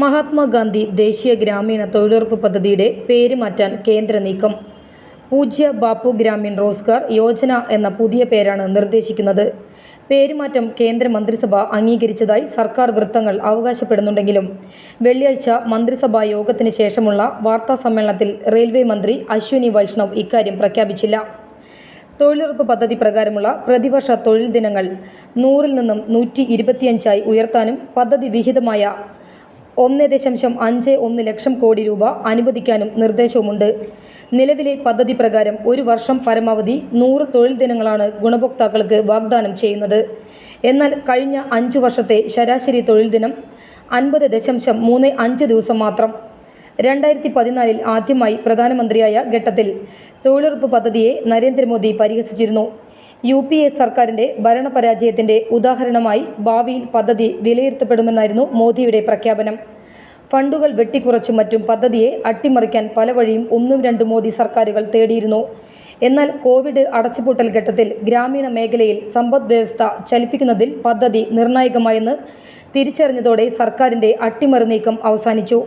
മഹാത്മാഗാന്ധി ദേശീയ ഗ്രാമീണ തൊഴിലുറപ്പ് പദ്ധതിയുടെ പേര് മാറ്റാൻ കേന്ദ്ര നീക്കം. പൂജ്യ ബാപ്പു ഗ്രാമീൺ റോസ്ഗാർ യോജന എന്ന പുതിയ പേരാണ് നിർദ്ദേശിക്കുന്നത്. പേരുമാറ്റം കേന്ദ്ര മന്ത്രിസഭ അംഗീകരിച്ചതായി സർക്കാർ വൃത്തങ്ങൾ അവകാശപ്പെടുന്നുണ്ടെങ്കിലും വെള്ളിയാഴ്ച മന്ത്രിസഭാ യോഗത്തിന് ശേഷമുള്ള വാർത്താ സമ്മേളനത്തിൽ റെയിൽവേ മന്ത്രി അശ്വിനി വൈഷ്ണവ് ഇക്കാര്യം പ്രഖ്യാപിച്ചില്ല. തൊഴിലുറപ്പ് പദ്ധതി പ്രകാരമുള്ള പ്രതിവർഷ തൊഴിൽ ദിനങ്ങൾ നൂറിൽ നിന്നും നൂറ്റി ഇരുപത്തിയഞ്ചായി ഉയർത്താനും പദ്ധതി വിഹിതമായ ഒന്ന് ദശാംശം അഞ്ച് ഒന്ന് ലക്ഷം കോടി രൂപ അനുവദിക്കാനും നിർദ്ദേശവുമുണ്ട്. നിലവിലെ പദ്ധതി പ്രകാരം ഒരു വർഷം പരമാവധി നൂറ് തൊഴിൽ ദിനങ്ങളാണ് ഗുണഭോക്താക്കൾക്ക് വാഗ്ദാനം ചെയ്യുന്നത്. എന്നാൽ കഴിഞ്ഞ അഞ്ചു വർഷത്തെ ശരാശരി തൊഴിൽ ദിനം അൻപത് ദശാംശം മൂന്ന് അഞ്ച് ദിവസം മാത്രം. രണ്ടായിരത്തി പതിനാലിൽ ആദ്യമായി പ്രധാനമന്ത്രിയായ ഘട്ടത്തിൽ തൊഴിലുറപ്പ് പദ്ധതിയെ നരേന്ദ്രമോദി പരിഹസിച്ചിരുന്നു. യു പി എ സർക്കാരിന്റെ ഭരണപരാജയത്തിന്റെ ഉദാഹരണമായി ഭാവിയിൽ പദ്ധതി വിലയിരുത്തപ്പെടുമെന്നായിരുന്നു മോദിയുടെ പ്രഖ്യാപനം. ഫണ്ടുകൾ വെട്ടിക്കുറച്ചും മറ്റും പദ്ധതിയെ അട്ടിമറിക്കാൻ പല വഴിയും ഒന്നും രണ്ടും മോദി സർക്കാരുകൾ തേടിയിരുന്നു. എന്നാൽ കോവിഡ് അടച്ചുപൂട്ടൽ ഘട്ടത്തിൽ ഗ്രാമീണ മേഖലയിൽ സമ്പദ് വ്യവസ്ഥ ചലിപ്പിക്കുന്നതിൽ പദ്ധതി നിർണായകമായെന്ന് തിരിച്ചറിഞ്ഞതോടെ സർക്കാരിന്റെ അട്ടിമറി നീക്കം അവസാനിച്ചു.